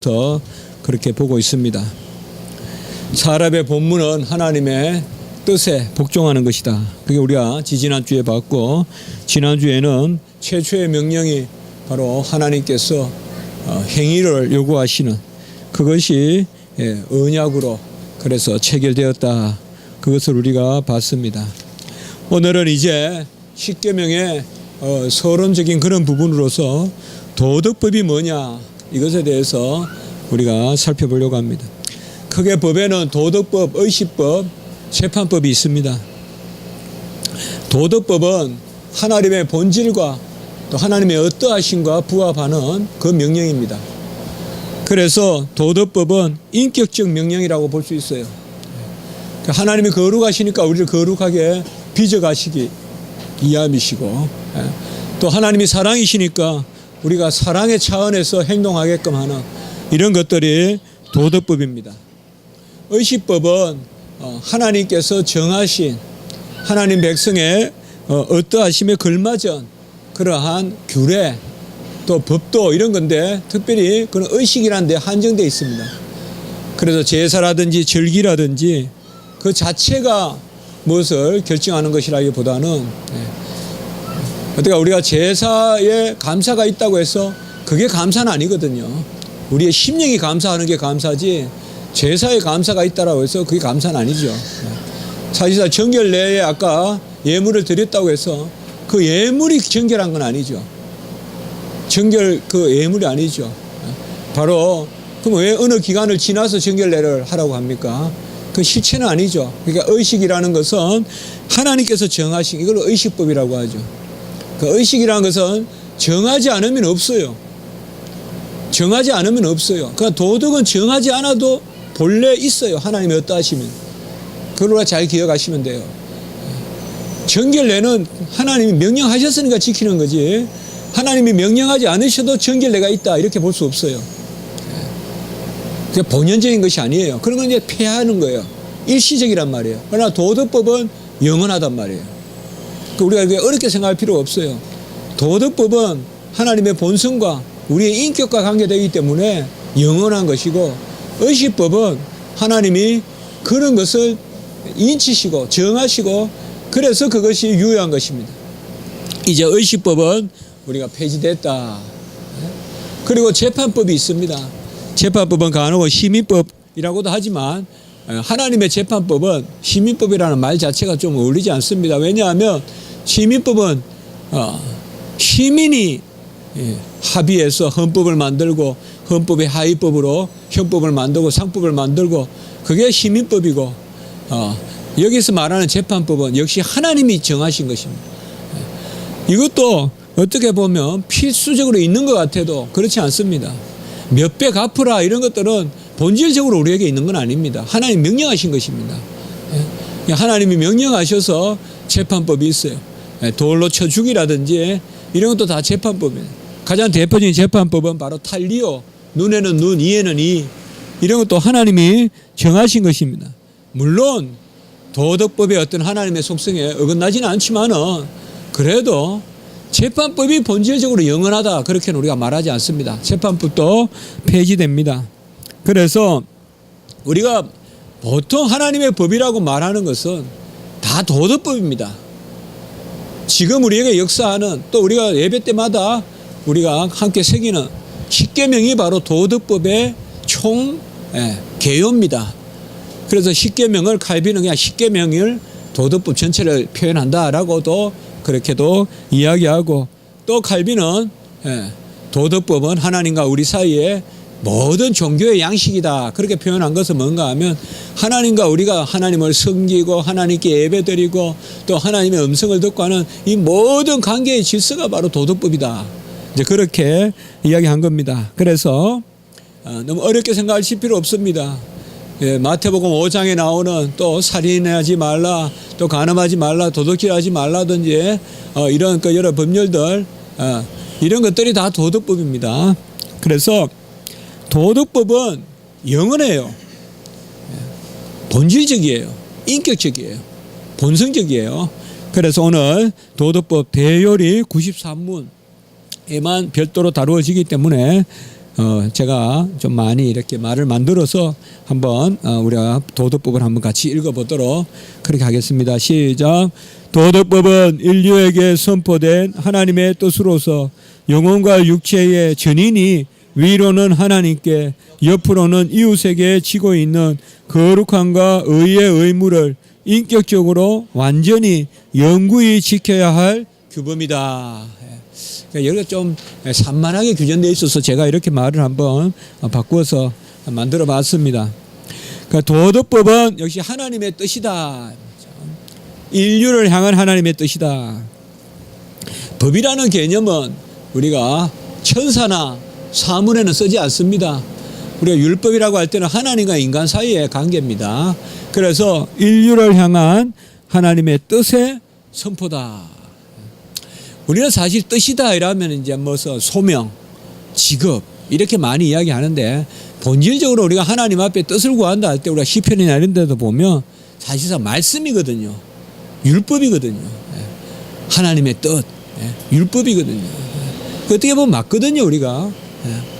더 그렇게 보고 있습니다. 사람의 본문은 하나님의 뜻에 복종하는 것이다. 그게 우리가 지지난 주에 봤고 지난 주에는 최초의 명령이 바로 하나님께서 어, 행위를 요구하시는 그것이 예, 언약으로 그래서 체결되었다. 그것을 우리가 봤습니다. 오늘은 이제 십계명의 어, 서론적인 그런 부분으로서 도덕법이 뭐냐 이것에 대해서 우리가 살펴보려고 합니다. 크게 법에는 도덕법, 의식법, 재판법이 있습니다. 도덕법은 하나님의 본질과 또 하나님의 어떠하심과 부합하는 그 명령입니다. 그래서 도덕법은 인격적 명령이라고 볼 수 있어요. 하나님이 거룩하시니까 우리를 거룩하게 빚어가시기 이함이시고 예. 또 하나님이 사랑이시니까 우리가 사랑의 차원에서 행동하게끔 하는 이런 것들이 도덕법입니다. 의식법은 어, 하나님께서 정하신 하나님 백성의 어, 어떠하심에 걸맞은 그러한 규례 또 법도 이런 건데 특별히 그런 의식이라는 데 한정되어 있습니다. 그래서 제사라든지 절기라든지 그 자체가 무엇을 결정하는 것이라기보다는 예, 어떻게 우리가 제사에 감사가 있다고 해서 그게 감사는 아니거든요. 우리의 심령이 감사하는 게 감사지 제사에 감사가 있다라고 해서 그게 감사는 아니죠. 사실상 정결 내에 아까 예물을 드렸다고 해서 그 예물이 정결한 건 아니죠. 정결 그 예물이 아니죠. 바로 그럼 왜 어느 기간을 지나서 정결례를 하라고 합니까? 그 실체는 아니죠. 그러니까 의식이라는 것은 하나님께서 정하신 이걸 의식법이라고 하죠. 그 의식이라는 것은 정하지 않으면 없어요. 정하지 않으면 없어요. 그러니까 도덕은 정하지 않아도 본래 있어요. 하나님이 어떠 하시면. 그걸 우리가 잘 기억하시면 돼요. 정결례는 하나님이 명령하셨으니까 지키는 거지. 하나님이 명령하지 않으셔도 정결례가 있다. 이렇게 볼 수 없어요. 그게 본연적인 것이 아니에요. 그런 건 이제 폐하는 거예요. 일시적이란 말이에요. 그러나 도덕법은 영원하단 말이에요. 그 우리가 이게 어렵게 생각할 필요가 없어요. 도덕법은 하나님의 본성과 우리의 인격과 관계되기 때문에 영원한 것이고 의식법은 하나님이 그런 것을 인치시고 정하시고 그래서 그것이 유효한 것입니다. 이제 의식법은 우리가 폐지됐다. 그리고 재판법이 있습니다. 재판법은 간혹 시민법이라고도 하지만 하나님의 재판법은 시민법이라는 말 자체가 좀 어울리지 않습니다. 왜냐하면 시민법은 어, 시민이 예, 합의해서 헌법을 만들고 헌법의 하위법으로 형법을 만들고 상법을 만들고 그게 시민법이고 어, 여기서 말하는 재판법은 역시 하나님이 정하신 것입니다. 예. 이것도 어떻게 보면 필수적으로 있는 것 같아도 그렇지 않습니다. 몇 배 갚으라 이런 것들은 본질적으로 우리에게 있는 건 아닙니다. 하나님 명령하신 것입니다. 예. 하나님이 명령하셔서 재판법이 있어요. 예, 돌로 쳐 죽이라든지 이런 것도 다 재판법이에요. 가장 대표적인 재판법은 바로 탈리오. 눈에는 눈, 이에는 이. 이런 것도 하나님이 정하신 것입니다. 물론 도덕법의 어떤 하나님의 속성에 어긋나지는 않지만은 그래도 재판법이 본질적으로 영원하다. 그렇게는 우리가 말하지 않습니다. 재판법도 폐지됩니다. 그래서 우리가 보통 하나님의 법이라고 말하는 것은 다 도덕법입니다. 지금 우리에게 역사하는 또 우리가 예배 때마다 우리가 함께 새기는 십계명이 바로 도덕법의 총 예, 개요입니다. 그래서 십계명을 칼빈은 그냥 십계명을 도덕법 전체를 표현한다라고도 그렇게도 이야기하고 또 칼빈은 예, 도덕법은 하나님과 우리 사이에 모든 종교의 양식이다. 그렇게 표현한 것은 뭔가 하면 하나님과 우리가 하나님을 섬기고 하나님께 예배드리고 또 하나님의 음성을 듣고 하는 이 모든 관계의 질서가 바로 도덕법이다. 이제 그렇게 이야기한 겁니다. 그래서 어, 너무 어렵게 생각하실 필요 없습니다. 예, 마태복음 5장에 나오는 또 살인하지 말라, 또 간음하지 말라, 도둑질하지 말라든지 어, 이런 그 여러 법률들 어, 이런 것들이 다 도덕법입니다. 그래서 도덕법은 영원해요. 예, 본질적이에요. 인격적이에요. 본성적이에요. 그래서 오늘 도덕법 대요리 93문에만 별도로 다루어지기 때문에 어, 제가 좀 많이 이렇게 말을 만들어서 한번 어, 우리가 도덕법을 한번 같이 읽어보도록 그렇게 하겠습니다. 시작. 도덕법은 인류에게 선포된 하나님의 뜻으로서 영혼과 육체의 전인이 위로는 하나님께 옆으로는 이웃에게 지고 있는 거룩함과 의의 의무를 인격적으로 완전히 영구히 지켜야 할 규범이다. 그러니까 여기가 좀 산만하게 규정되어 있어서 제가 이렇게 말을 한번 바꾸어서 만들어 봤습니다. 그러니까 도덕법은 역시 하나님의 뜻이다. 인류를 향한 하나님의 뜻이다. 법이라는 개념은 우리가 천사나 사문에는 쓰지 않습니다. 우리가 율법이라고 할 때는 하나님과 인간 사이의 관계입니다. 그래서 인류를 향한 하나님의 뜻의 선포다. 우리는 사실 뜻이다 이러면 이제 무슨 소명, 직업 이렇게 많이 이야기하는데 본질적으로 우리가 하나님 앞에 뜻을 구한다 할 때 우리가 시편이나 이런 데도 보면 사실상 말씀이거든요. 율법이거든요. 예. 하나님의 뜻, 예. 율법이거든요. 그 어떻게 보면 맞거든요, 우리가. 예.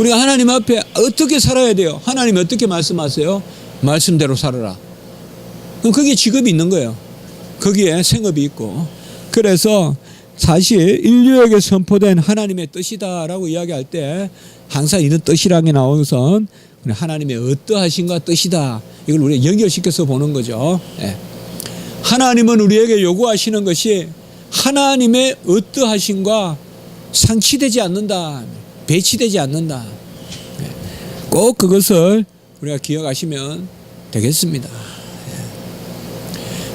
우리가 하나님 앞에 어떻게 살아야 돼요? 하나님이 어떻게 말씀하세요? 말씀대로 살아라. 그럼 거기에 직업이 있는 거예요. 거기에 생업이 있고. 그래서 사실 인류에게 선포된 하나님의 뜻이다라고 이야기할 때 항상 이런 뜻이라는 것은 하나님의 어떠하신가 뜻이다. 이걸 우리가 연결시켜서 보는 거죠. 예. 하나님은 우리에게 요구하시는 것이 하나님의 어떠하신과 상치되지 않는다. 배치되지 않는다. 예. 꼭 그것을 우리가 기억하시면 되겠습니다.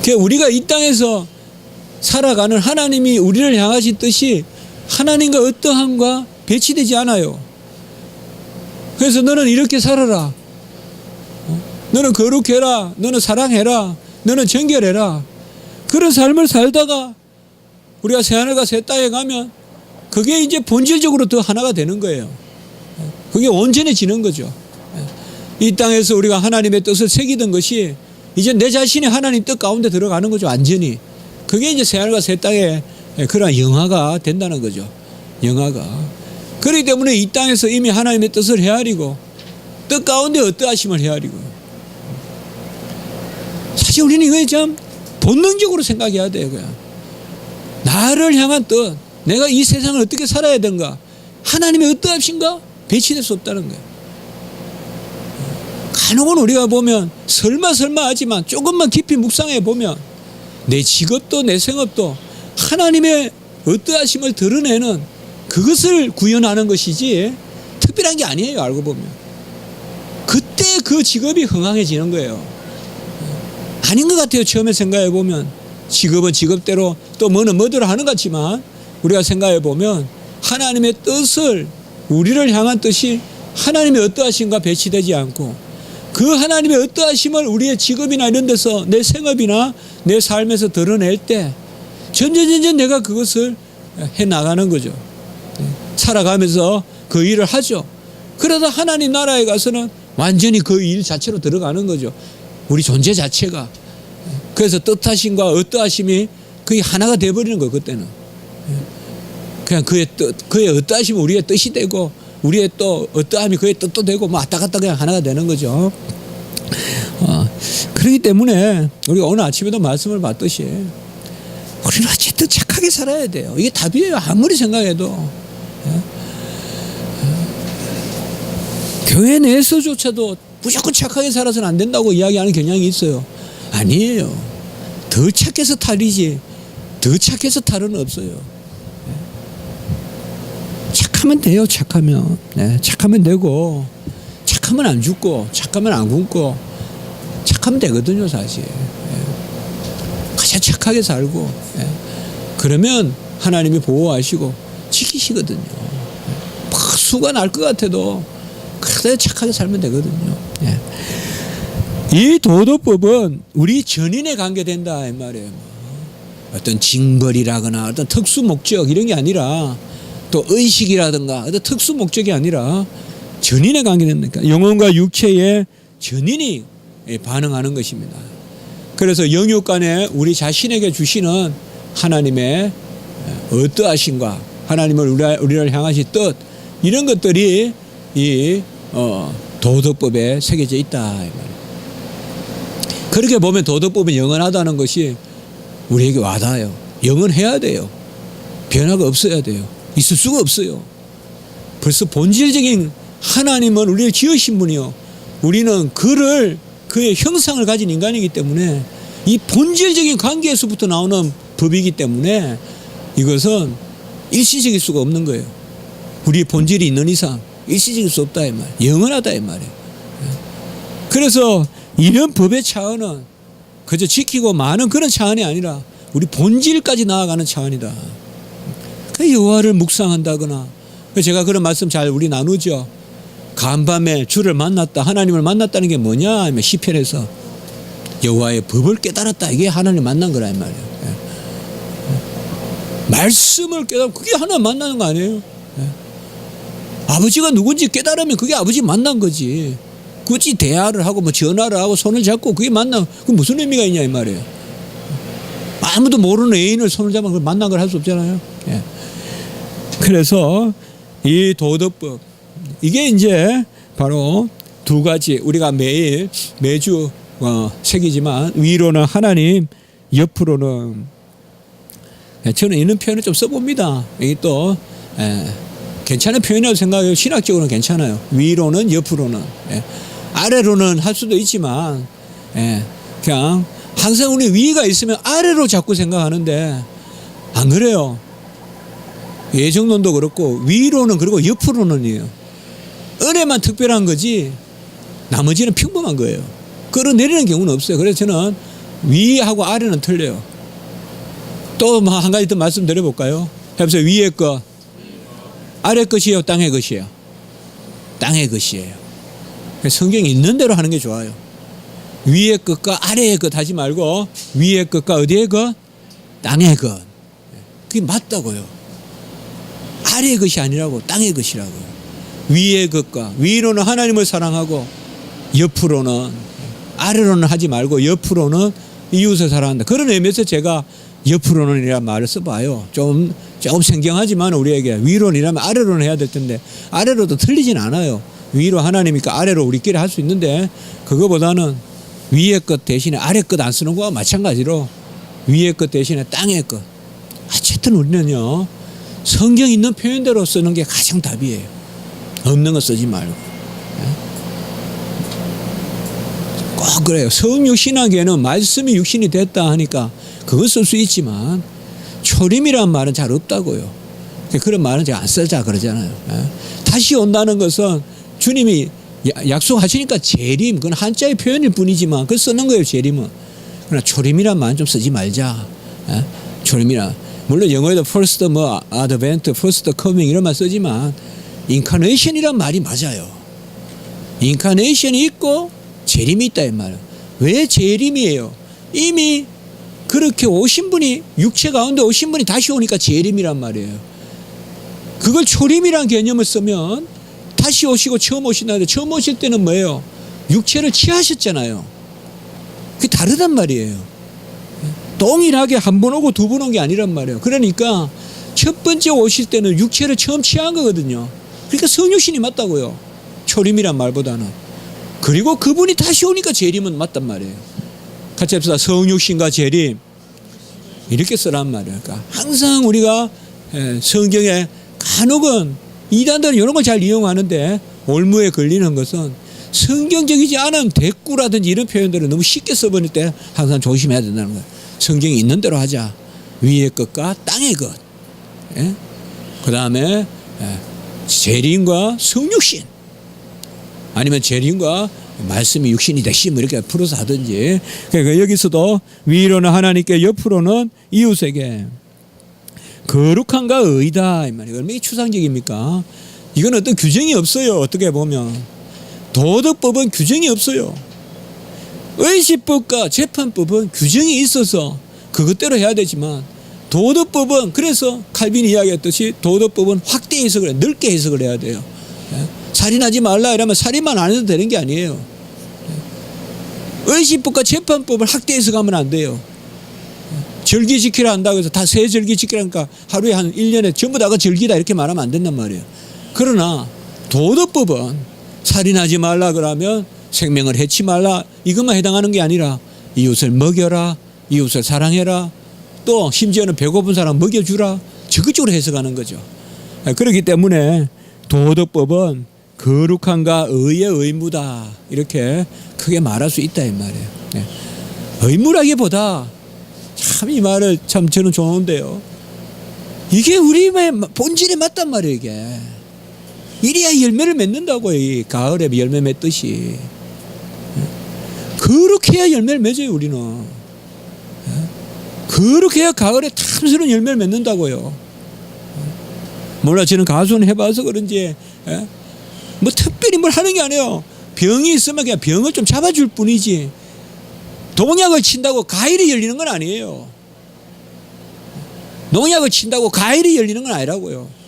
그 우리가 이 땅에서 살아가는 하나님이 우리를 향하신 뜻이 하나님과 어떠함과 배치되지 않아요. 그래서 너는 이렇게 살아라. 어? 너는 거룩해라. 너는 사랑해라. 너는 정결해라. 그런 삶을 살다가 우리가 새하늘과 새 땅에 가면 그게 이제 본질적으로 더 하나가 되는 거예요. 그게 온전해지는 거죠. 이 땅에서 우리가 하나님의 뜻을 새기던 것이 이제 내 자신이 하나님 뜻 가운데 들어가는 거죠. 완전히. 그게 이제 새하늘과 새 땅의 그런 영화가 된다는 거죠. 영화가. 그렇기 때문에 이 땅에서 이미 하나님의 뜻을 헤아리고 뜻 가운데 어떠하심을 헤아리고 사실 우리는 이거 참 본능적으로 생각해야 돼요. 그냥. 나를 향한 뜻, 내가 이 세상을 어떻게 살아야 되는가, 하나님의 어떠하신가 배치될 수 없다는 거예요. 간혹은 우리가 보면 설마 설마 하지만 조금만 깊이 묵상해 보면 내 직업도 내 생업도 하나님의 어떠하심을 드러내는 그것을 구현하는 것이지 특별한 게 아니에요 알고 보면. 그때 그 직업이 흥황해지는 거예요. 아닌 것 같아요 처음에 생각해 보면. 직업은 직업대로 또 뭐는 뭐대로 하는 것 같지만 우리가 생각해 보면 하나님의 뜻을 우리를 향한 뜻이 하나님의 어떠하심과 배치되지 않고 그 하나님의 어떠하심을 우리의 직업이나 이런 데서 내 생업이나 내 삶에서 드러낼 때 점점 점점 내가 그것을 해 나가는 거죠. 살아가면서 그 일을 하죠. 그러다 하나님 나라에 가서는 완전히 그 일 자체로 들어가는 거죠. 우리 존재 자체가. 그래서 뜻하심과 어떠하심이 그게 하나가 돼버리는 거예요, 그때는. 그냥 그의 뜻, 그의 어떠하심이 우리의 뜻이 되고 우리의 또 어떠함이 그의 뜻도 되고 뭐 왔다 갔다 그냥 하나가 되는 거죠. 어, 그렇기 때문에 우리가 오늘 아침에도 말씀을 받듯이 우리는 어쨌든 착하게 살아야 돼요. 이게 답이에요. 아무리 생각해도. 예? 교회 내에서조차도 무조건 착하게 살아서는 안 된다고 이야기하는 경향이 있어요. 아니에요. 더 착해서 탈이지. 더 착해서 탈은 없어요. 착하면 돼요. 착하면. 네, 착하면 되고 착하면 안 죽고 착하면 안 굶고 착하면 되거든요, 사실. 예. 가장 착하게 살고 예. 그러면 하나님이 보호하시고 지키시거든요. 막 수가 날 것 같아도 그래도 착하게 살면 되거든요. 예. 이 도덕법은 우리 전인에 관계된다 이 말이에요. 어떤 징벌이라거나 어떤 특수 목적 이런 게 아니라 또 의식이라든가 어떤 특수 목적이 아니라 전인에 관계된다니까 영혼과 육체의 전인이 반응하는 것입니다. 그래서 영육 간에 우리 자신에게 주시는 하나님의 어떠하심과 하나님을 우리- 우리를 향하신 뜻 이런 것들이 이 어, 도덕법에 새겨져 있다. 그렇게 보면 도덕법은 영원하다는 것이 우리에게 와닿아요. 영원해야 돼요. 변화가 없어야 돼요. 있을 수가 없어요. 벌써 본질적인 하나님은 우리를 지으신 분이요. 우리는 그를 그의 형상을 가진 인간이기 때문에 이 본질적인 관계에서부터 나오는 법이기 때문에 이것은 일시적일 수가 없는 거예요. 우리의 본질이 있는 이상 일시적일 수 없다 이 말. 영원하다 이 말이에요. 그래서 이런 법의 차원은 그저 지키고 많은 그런 차원이 아니라 우리 본질까지 나아가는 차원이다. 그 여호와를 묵상한다거나 그 제가 그런 말씀 잘 우리 나누죠. 간밤에 주를 만났다 하나님을 만났다는 게 뭐냐 하면 시편에서 여호와의 법을 깨달았다 이게 하나님 만난 거라 이 말이에요. 예. 말씀을 깨달아 그게 하나님 만나는 거 아니에요? 예. 아버지가 누군지 깨달으면 그게 아버지 만난 거지. 굳이 대화를 하고 뭐 전화를 하고 손을 잡고 그게 만나 그 무슨 의미가 있냐 이 말이에요. 아무도 모르는 애인을 손을 잡아 만난 걸 할 수 없잖아요. 예. 그래서 이 도덕법 이게 이제 바로 두 가지 우리가 매일 매주 어, 새기지만 위로는 하나님 옆으로는 예, 저는 이런 표현을 좀 써봅니다. 이게 또 예, 괜찮은 표현이라고 생각해요. 신학적으로는 괜찮아요. 위로는 옆으로는 예, 아래로는 할 수도 있지만 예, 그냥 항상 우리 위가 있으면 아래로 자꾸 생각하는데 안 그래요. 예정론도 그렇고 위로는 그리고 옆으로는이에요. 은혜만 특별한 거지 나머지는 평범한 거예요. 끌어내리는 경우는 없어요. 그래서 저는 위하고 아래는 틀려요. 또뭐한 가지 더 말씀드려 볼까요? 해보세요. 위의 것, 아래 것이요, 땅의 것이에요. 땅의 것이에요. 성경이 있는 대로 하는 게 좋아요. 위의 것과 아래의 것 하지 말고 위의 것과 어디의 것? 땅의 것. 그게 맞다고요. 아래의 것이 아니라고 땅의 것이라고요. 위의 것과 위로는 하나님을 사랑하고 옆으로는 아래로는 하지 말고 옆으로는 이웃을 사랑한다. 그런 의미에서 제가 옆으로는이라는 말을 써봐요. 좀 조금 생경하지만 우리에게 위로는이라면 아래로는 해야 될 텐데 아래로도 틀리진 않아요. 위로 하나님이니까 아래로 우리끼리 할 수 있는데 그거보다는 위의 것 대신에 아래 것 안 쓰는 거와 마찬가지로 위의 것 대신에 땅의 것. 어쨌든 우리는요 성경 있는 표현대로 쓰는 게 가장 답이에요. 없는 거 쓰지 말고. 꼭 그래요. 성육 신학에는 말씀이 육신이 됐다 하니까 그거 쓸수 있지만 초림이란 말은 잘 없다고요. 그런 말은 제가 안 쓰자 그러잖아요. 예. 다시 온다는 것은 주님이 야- 약속하시니까 재림 그건 한자의 표현일 뿐이지만 그걸 쓰는 거예요 재림은. 그러나 초림이란 말은 좀 쓰지 말자. 예. 초림이란 물론 영어에도 first 뭐 advent, first coming 이런 말 쓰지만 incarnation이란 말이 맞아요. 인카네이션이 있고 재림이 있다 이 말이에요. 왜 재림이에요? 이미 그렇게 오신 분이 육체 가운데 오신 분이 다시 오니까 재림이란 말이에요. 그걸 초림이란 개념을 쓰면 다시 오시고 처음 오신다는데 처음 오실 때는 뭐예요? 육체를 취하셨잖아요. 그게 다르단 말이에요. 동일하게 한 번 오고 두 번 온 게 아니란 말이에요. 그러니까 첫 번째 오실 때는 육체를 처음 취한 거거든요. 그러니까 성육신이 맞다고요. 초림이란 말보다는. 그리고 그분이 다시 오니까 재림은 맞단 말이에요. 같이 합시다. 성육신과 재림. 이렇게 쓰란 말이에요. 그러니까 항상 우리가 예, 성경에 간혹은 이단들은 이런 걸 잘 이용하는데 올무에 걸리는 것은 성경적이지 않은 대꾸라든지 이런 표현들을 너무 쉽게 써버릴 때 항상 조심해야 된다는 거예요. 성경이 있는 대로 하자. 위의 것과 땅의 것. 예? 그 다음에 재림과 성육신. 아니면 재림과 말씀이 육신이 되심 이렇게 풀어서 하든지 그러니까 여기서도 위로는 하나님께 옆으로는 이웃에게 거룩한가 의다 이 말이에요 얼마나 추상적입니까 이건 어떤 규정이 없어요 어떻게 보면 도덕법은 규정이 없어요 의식법과 재판법은 규정이 있어서 그것대로 해야 되지만 도덕법은 그래서 칼빈이 이야기했듯이 도덕법은 확대 해석을 해 넓게 해석을 해야 돼요 예? 살인하지 말라 이러면 살인만 안 해도 되는 게 아니에요. 의식법과 재판법을 확대 해석하면 안 돼요. 절기 지키라 한다고 해서 다 세 절기 지키라니까 하루에 한 1년에 전부 다가 절기다 이렇게 말하면 안 된단 말이에요. 그러나 도덕법은 살인하지 말라 그러면 생명을 해치 말라 이것만 해당하는 게 아니라 이웃을 먹여라 이웃을 사랑해라 또 심지어는 배고픈 사람 먹여주라 적극적으로 해석하는 거죠. 그렇기 때문에 도덕법은 거룩함과 의의 의무다 이렇게 크게 말할 수 있다 이 말이에요. 네. 의무라기보다 참 이 말을 참 저는 좋은데요. 이게 우리의 본질에 맞단 말이에요 이게. 이래야 열매를 맺는다고요. 이 가을에 열매 맺듯이. 그렇게 해야 열매를 맺어요 우리는. 그렇게 해야 가을에 탐스러운 열매를 맺는다고요. 몰라 저는 가수는 해봐서 그런지 예? 뭐 특별히 뭘 하는 게 아니에요. 병이 있으면 그냥 병을 좀 잡아줄 뿐이지. 농약을 친다고 가일이 열리는 건 아니에요. 농약을 친다고 가일이 열리는 건 아니라고요.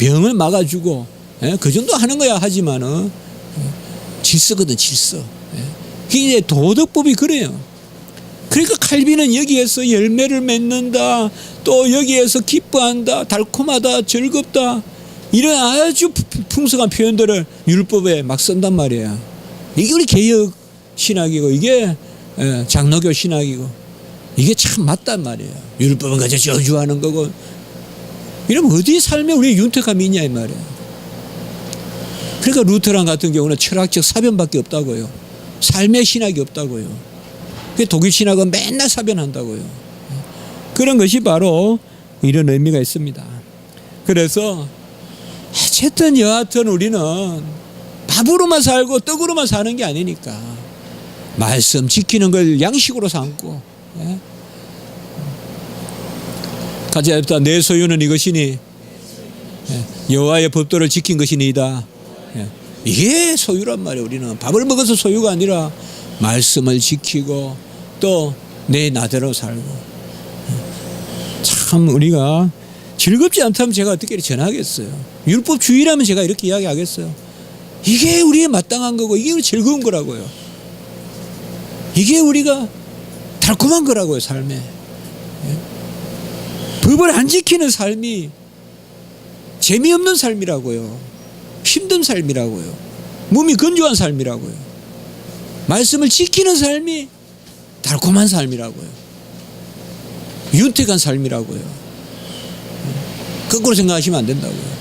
예? 병을 막아주고 예? 그 정도 하는 거야 하지만은 예? 질서거든 질서. 그게 이제 도덕법이 그래요. 그러니까 칼빈은 여기에서 열매를 맺는다. 또 여기에서 기뻐한다. 달콤하다. 즐겁다. 이런 아주 풍성한 표현들을 율법에 막 쓴단 말이에요. 이게 우리 개혁 신학이고 이게 예, 장로교 신학이고 이게 참 맞단 말이에요. 율법은 그저 저주하는 거고 이러면 어디 삶에 우리 윤택함이 있냐 이 말이에요. 그러니까 루터란 같은 경우는 철학적 사변밖에 없다고요. 삶의 신학이 없다고요. 그 독일 신학은 맨날 사변한다고요. 그런 것이 바로 이런 의미가 있습니다. 그래서 어쨌든 여하튼 우리는 밥으로만 살고 떡으로만 사는 게 아니니까 말씀 지키는 걸 양식으로 삼고 예? 가자 내 소유는 이것이니 예, 여호와의 법도를 지킨 것이니이다. 예. 이게 소유란 말이에요. 우리는 밥을 먹어서 소유가 아니라 말씀을 지키고 또 내 나대로 살고 참 우리가 즐겁지 않다면 제가 어떻게 전하겠어요. 율법주의라면 제가 이렇게 이야기하겠어요. 이게 우리의 마땅한 거고 이게 즐거운 거라고요. 이게 우리가 달콤한 거라고요 삶에. 예? 법을 안 지키는 삶이 재미없는 삶이라고요. 힘든 삶이라고요. 몸이 건조한 삶이라고요. 말씀을 지키는 삶이 달콤한 삶이라고요. 윤택한 삶이라고요. 거꾸로 생각하시면 안 된다고요.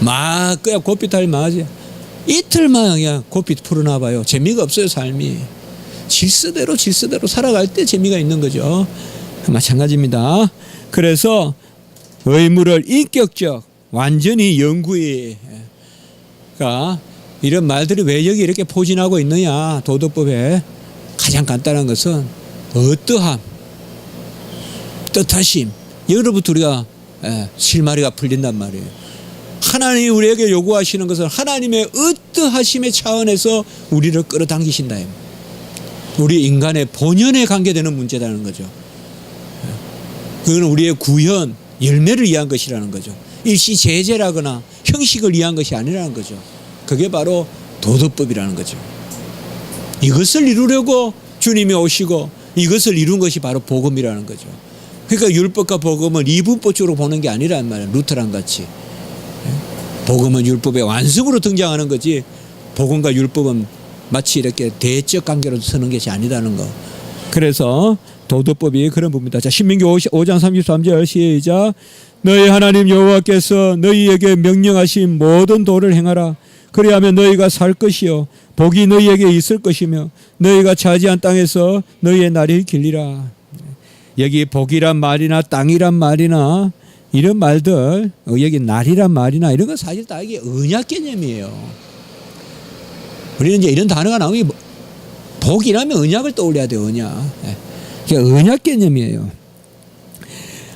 막 그야 고삐 탈 맞아. 이틀만 그냥 고삐 풀어놔봐요. 재미가 없어요 삶이. 질서대로 질서대로 살아갈 때 재미가 있는 거죠. 마찬가지입니다. 그래서 의무를 인격적 완전히 영구히 그러니까 이런 말들이 왜 여기 이렇게 포진하고 있느냐 도덕법에 가장 간단한 것은 어떠함, 뜻하심 여기로부터 우리가 예, 실마리가 풀린단 말이에요. 하나님이 우리에게 요구하시는 것은 하나님의 어떠하심의 차원에서 우리를 끌어당기신다. 우리 인간의 본연에 관계되는 문제라는 거죠. 예. 그건 우리의 구현, 열매를 위한 것이라는 거죠. 일시 제재라거나 형식을 위한 것이 아니라는 거죠. 그게 바로 도덕법이라는 거죠. 이것을 이루려고 주님이 오시고 이것을 이룬 것이 바로 복음이라는 거죠. 그러니까 율법과 복음은 이분법적으로 보는 게 아니란 말이에요. 루터랑 같이. 복음은 율법의 완성으로 등장하는 거지 복음과 율법은 마치 이렇게 대적 관계로 서는 것이 아니라는 거. 그래서 도덕법이 그런 부분이다. 자, 신민기 5장 33절 시작. 너희 하나님 여호와께서 너희에게 명령하신 모든 도를 행하라. 그리하면 너희가 살 것이요 복이 너희에게 있을 것이며 너희가 차지한 땅에서 너희의 날이 길리라. 여기 복이란 말이나 땅이란 말이나 이런 말들 어, 여기 날이란 말이나 이런 건 사실 다 이게 언약 개념이에요. 우리는 이제 이런 단어가 나오면 뭐, 복이라면 언약을 떠올려야 돼요. 언약. 이게 언약 개념이에요.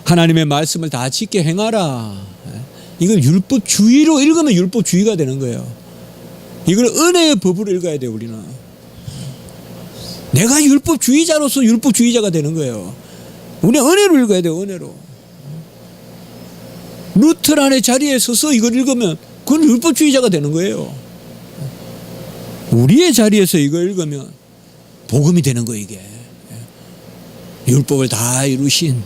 하나님의 말씀을 다 지켜 행하라. 이걸 율법주의로 읽으면 율법주의가 되는 거예요. 이걸 은혜의 법으로 읽어야 돼요, 우리는. 내가 율법주의자로서 율법주의자가 되는 거예요. 우리 은혜로 읽어야 돼요, 은혜로. 루트란의 자리에 서서 이걸 읽으면 그건 율법주의자가 되는 거예요. 우리의 자리에서 이걸 읽으면 복음이 되는 거예요, 이게. 율법을 다 이루신.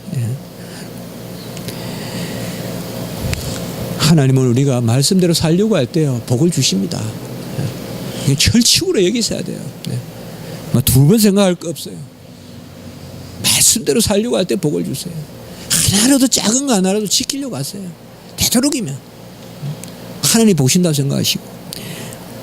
하나님은 우리가 말씀대로 살려고 할 때요 복을 주십니다. 예. 철칙으로 여기셔야 돼요. 네. 두번 생각할 거 없어요. 말씀대로 살려고 할 때 복을 주세요. 하나라도 작은 거 하나라도 지키려고 하세요. 되도록이면 하나님 보신다고 생각하시고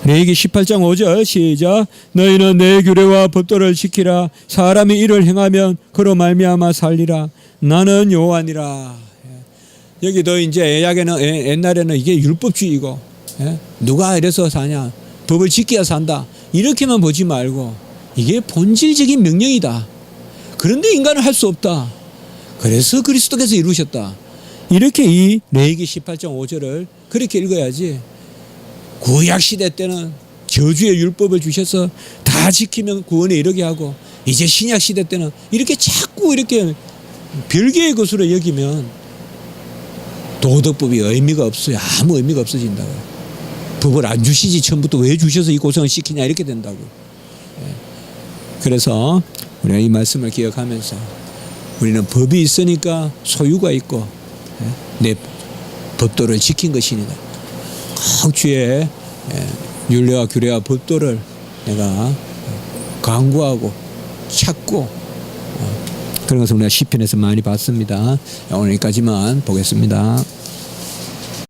레이기 18장 5절 시작. 너희는 내 규례와 법도를 지키라. 사람이 이를 행하면 그로 말미암아 살리라. 나는 여호와니라. 예. 여기도 이제 예약에는 예, 옛날에는 이게 율법주의고 예? 누가 이래서 사냐? 법을 지켜야 산다. 이렇게만 보지 말고 이게 본질적인 명령이다. 그런데 인간은 할 수 없다. 그래서 그리스도께서 이루셨다. 이렇게 이 레이기 18장 5절을 그렇게 읽어야지 구약 시대 때는 저주의 율법을 주셔서 다 지키면 구원에 이르게 하고 이제 신약 시대 때는 이렇게 자꾸 이렇게 별개의 것으로 여기면 도덕법이 의미가 없어요. 아무 의미가 없어진다고. 법을 안 주시지 처음부터 왜 주셔서 이 고생을 시키냐 이렇게 된다고. 예. 그래서 우리가 이 말씀을 기억하면서 우리는 법이 있으니까 소유가 있고 예. 내 법도를 지킨 것이니다. 꼭 주의 예, 윤례와 규례와 법도를 내가 강구하고 찾고 어, 그런 것을 우리가 시편에서 많이 봤습니다. 오늘 여기까지만 보겠습니다.